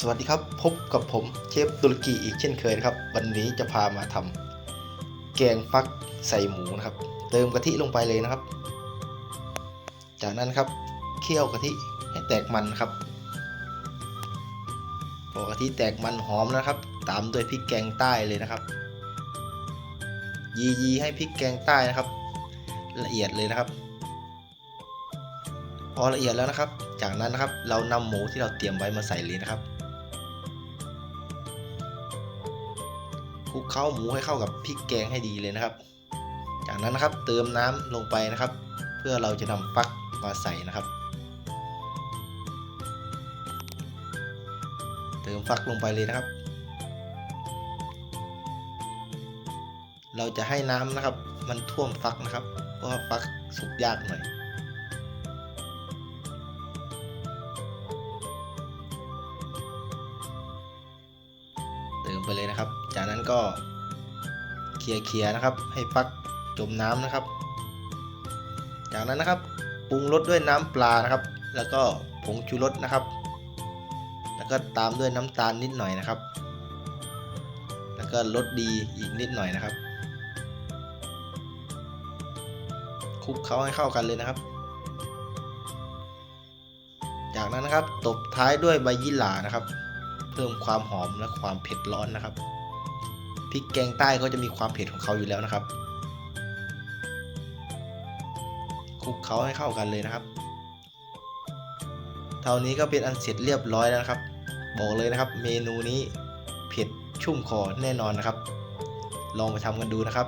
สวัสดีครับพบกับผมเชฟตุรกีอีกเช่นเคยครับ วันนี้จะพามาทำแกงฟักใส่หมูนะครับ เติมกะทิลงไปเลยนะครับ จากนั้นครับเคี่ยวกะทิให้แตกมันครับพอกะทิแตกมันหอมนะครับ ตามด้วยพริกแกงใต้เลยนะครับ ยียีให้พริกแกงใต้นะครับ ละเอียดเลยนะครับ พอละเอียดแล้วนะครับ จากนั้นนะครับเรานำหมูที่เราเตรียมไว้มาใส่เลยนะครับ ลุกเคล้าหมูให้เข้ากับพริกแกงให้ดีเลยนะครับ จากนั้นนะครับเติมน้ำลงไปนะครับ เพื่อเราจะนำฟักมาใส่นะครับ เติมฟักลงไปเลยนะครับ เราจะให้น้ำนะครับ มันท่วมฟักนะครับ เพราะว่าฟักสุกยากหน่อย เติมไปเลยนะครับ จากนั้นก็เคลียร์เคลียร์นะครับ ให้ฟักจมน้ำนะครับ จากนั้นนะครับปรุงรสด้วยน้ำปลานะครับ แล้วก็ผงชูรสนะครับ แล้วก็ตามด้วยน้ำตาลนิดหน่อยนะครับ แล้วก็รสดีอีกนิดหน่อยนะครับคลุกเคล้าให้เข้ากันเลยนะครับ จากนั้นนะครับตบท้ายด้วยใบยี่หร่านะครับ เพิ่มความหอมและความเผ็ดร้อนนะครับพริกแกงใต้ก็จะมีความเผ็ดของเขาอยู่แล้วนะครับคลุกเคล้าให้เข้ากันเลยนะครับ เท่านี้ก็เป็นอันเสร็จเรียบร้อยแล้วนะครับ บอกเลยนะครับ เมนูนี้เผ็ดชุ่มคอแน่นอนนะครับ ลองไปทำกันดูนะครับ